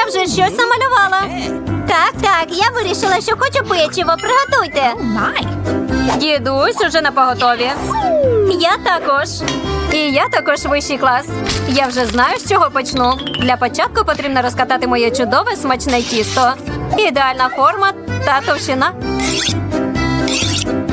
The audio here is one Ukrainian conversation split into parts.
я вже щось намалювала. Так, так, я вирішила, що хочу печиво. Приготуйте. Дідусь уже на поготові. Я також. І я також вищий клас. Я вже знаю, з чого почну. Для початку потрібно розкатати моє чудове смачне тісто. Ідеальна форма та товщина.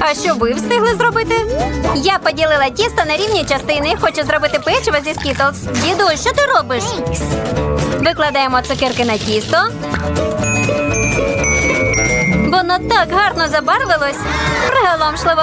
А що ви встигли зробити? Я поділила тісто на рівні частини. Хочу зробити печиво зі скітлс. Діду, що ти робиш? Викладаємо цукерки на тісто. Воно так гарно забарвилось. Приголомшливо.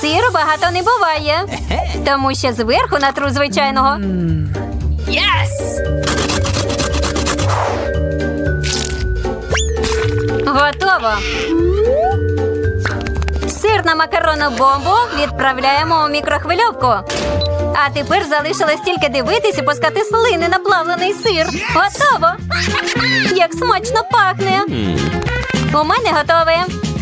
Сиру багато не буває, тому що зверху натру звичайного. Готово. Сир на макаронну бомбу відправляємо у мікрохвильовку. А тепер залишилось тільки дивитись і пускати слини на плавлений сир. Готово! Як смачно пахне! У мене готове.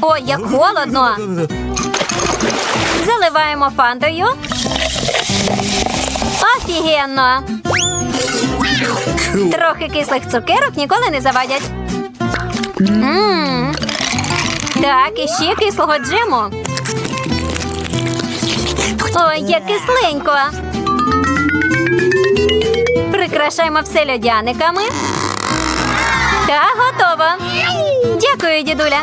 Ой, як холодно. Заливаємо фантою. Офігенно. Трохи кислих цукерок ніколи не завадять. Мм. Так, і ще кислого джему. Ой, як кисленько. Прикрашаємо все льодяниками. Та готово. Дякую, дідуля.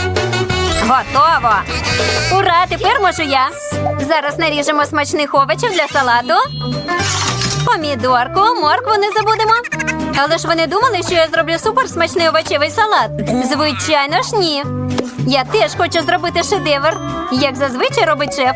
Готово! Ура! Тепер можу я. Зараз наріжемо смачних овочів для салату. Помідорку, моркву не забудемо. Але ж ви не думали, що я зроблю суперсмачний овочевий салат? Звичайно ж, ні. Я теж хочу зробити шедевр, як зазвичай робить шеф.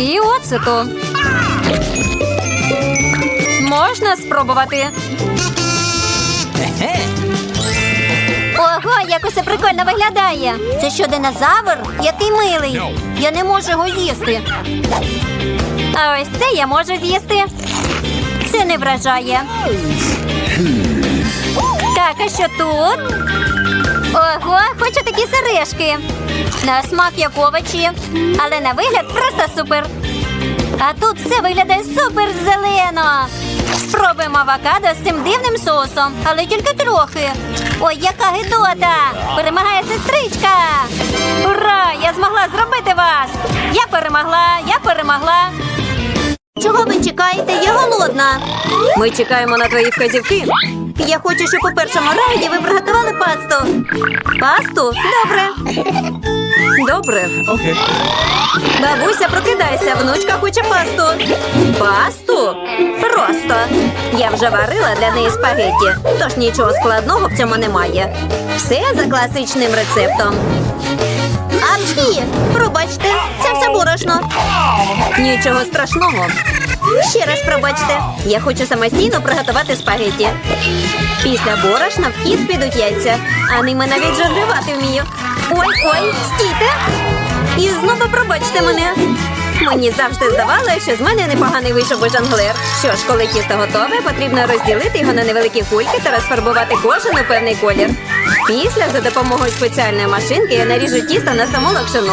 І оцету. Можна спробувати. Ого, як усе прикольно виглядає. Це що, динозавр? Який милий. Я не можу його з'їсти. А ось це я можу з'їсти. Це не вражає. Так, а що тут? Ого, хочу такі сережки. На смак як овочі, але на вигляд просто супер. А тут все виглядає супер зелено. Спробуємо авокадо з цим дивним соусом, але тільки трохи. Ой, яка гидота! Перемагає сестричка! Ура! Я змогла зробити вас! Я перемогла, я перемогла. Чого ви чекаєте? Я голодна. Ми чекаємо на твої вказівки. Я хочу, щоб у першому раунді ви приготували пасту. Пасту? Добре. Добре. Окей. Бабуся, прокидайся, внучка хоче пасту. Пасту? Просто. Я вже варила для неї спагетті, тож нічого складного в цьому немає. Все за класичним рецептом. Апчхі! Пробачте, це все борошно. Нічого страшного. Ще раз пробачте. Я хочу самостійно приготувати спагетті. Після борошна в хід підуть яйця, а ними навіть жонглювати вмію. Ой, ой, стійте! І знову пробачте мене. Мені завжди здавалося, що з мене непоганий вийшов би жонглер. Що ж, коли тісто готове, потрібно розділити його на невеликі кульки та розфарбувати кожен у певний колір. Після за допомогою спеціальної машинки я наріжу тісто на саму локшину.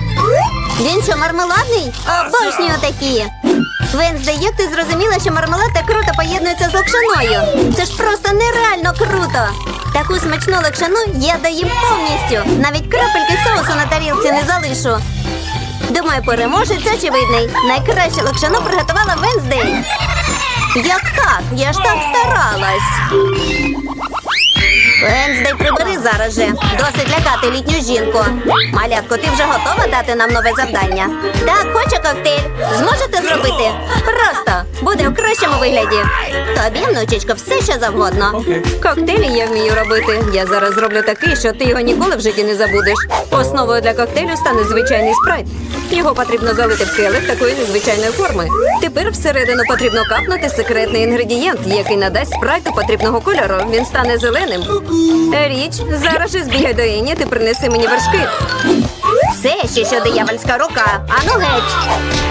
Він що, мармеладний? Обожнюю такі. Венздей, як ти зрозуміла, що мармелад так круто поєднується з локшаною? Це ж просто нереально круто! Таку смачну локшану я доїм повністю. Навіть крапельки соусу на тарілці не залишу. Думаю, переможець очевидний. Найкраще локшану приготувала Венздей. Як так? Я ж так старалась. Венздей, прибери зараз же. Досить лякати літню жінку. Малятко, ти вже готова дати нам нове завдання? Так, хочу коктейль. Зможете зробити? Просто буде в кращому вигляді. Тобі, внучечко, все що завгодно. Коктейлі я вмію робити. Я зараз зроблю такий, що ти його ніколи в житті не забудеш. Основою для коктейлю стане звичайний спрайт. Його потрібно залити в келих такої незвичайної форми. Тепер всередину потрібно капнути секретний інгредієнт, який надасть спрайту потрібного кольору. Він стане зеленим. Річ, зараз же збігай до Іні, ти принеси мені вершки. Все ще що диявольська рука. Ану геть.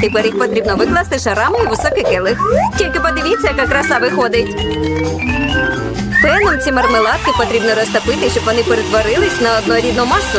Тепер їх потрібно викласти шарами і високий келих. Тільки подивіться, яка краса виходить. Феном ці мармеладки потрібно розтопити, щоб вони перетворились на однорідну масу.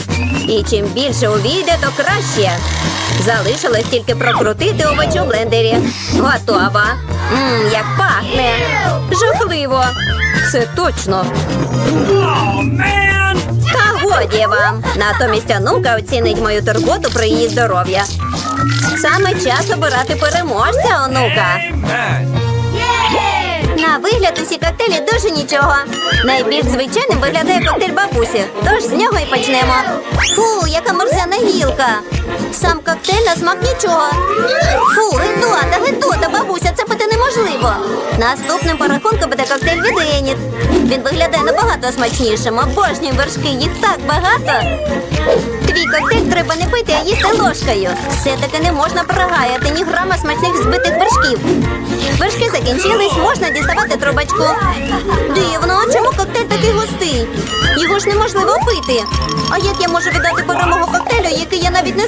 І чим більше увійде, то краще. Залишилось тільки прокрутити овочі у блендері. Готова. Мм, як пахне. Жахливо. Це точно. Та годі вам. Натомість онука оцінить мою турботу про її здоров'я. Саме час обирати переможця, онука. На вигляд усі коктейлі дуже нічого. Найбільш звичайним виглядає коктейль бабусі, тож з нього і почнемо. Фу, яка морзяна гілка. Сам коктейль на смак нічого. Фу, гидота, гидота, бабуся, це пити неможливо. Наступним по рахунку буде коктейль від Еніт. Він виглядає набагато смачнішим. Обожнюю вершки, їх так багато. Твій коктейль треба не пити, а їсти ложкою. Все-таки не можна прогаяти ні грама смачних збитих вершків. Вершки закінчились, можна діставати трубочку. Дивно, а чому коктейль такий густий? Його ж неможливо пити. А як я можу віддати перемогу коктейлю, який я навіть не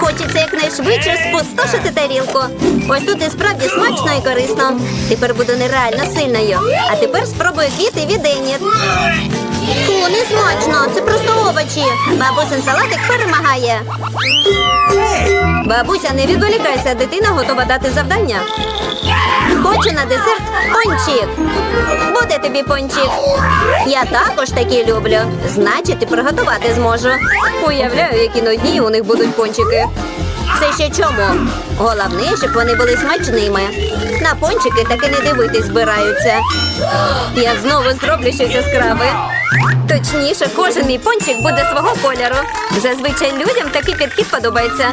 Хочеться якнайшвидше спустошити тарілку. Ось тут і справді смачно і корисно. Тепер буду нереально сильною. А тепер спробую квіти від Еніт. Фу, не смачно, це просто овочі. Бабусин салатик перемагає. Бабуся, не відволікайся, дитина готова дати завдання. Хочу на десерт пончик. Буде тобі пончик. Я також такі люблю. Значить, і приготувати зможу. Уявляю, які нудні у них будуть пончики. Це ще чому? Головне, щоб вони були смачними. На пончики таки не дивитись збираються. Я знову зроблю щось яскраве. Точніше, кожен мій пончик буде свого кольору. Зазвичай людям такий підхід подобається.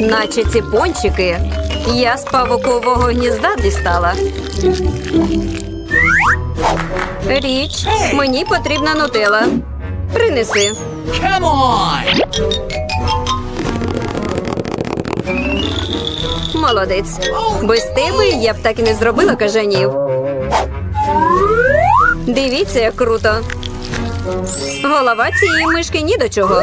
Наче ці пончики я з павукового гнізда дістала. Річ, мені потрібна нутела. Принеси. Come on! Молодець. Без тебе я б так і не зробила кажанів. Дивіться, як круто. Голова цієї мишки ні до чого.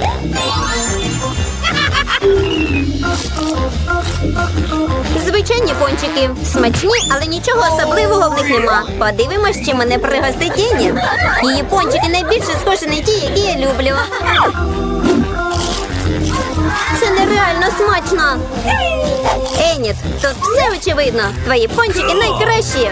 Звичайні пончики. Смачні, але нічого особливого в них нема. Подивимось, чи мене пригостить Ені. Її пончики найбільше схожі на ті, які я люблю. Це нереально смачно. Еніт, тут все очевидно. Твої пончики найкращі.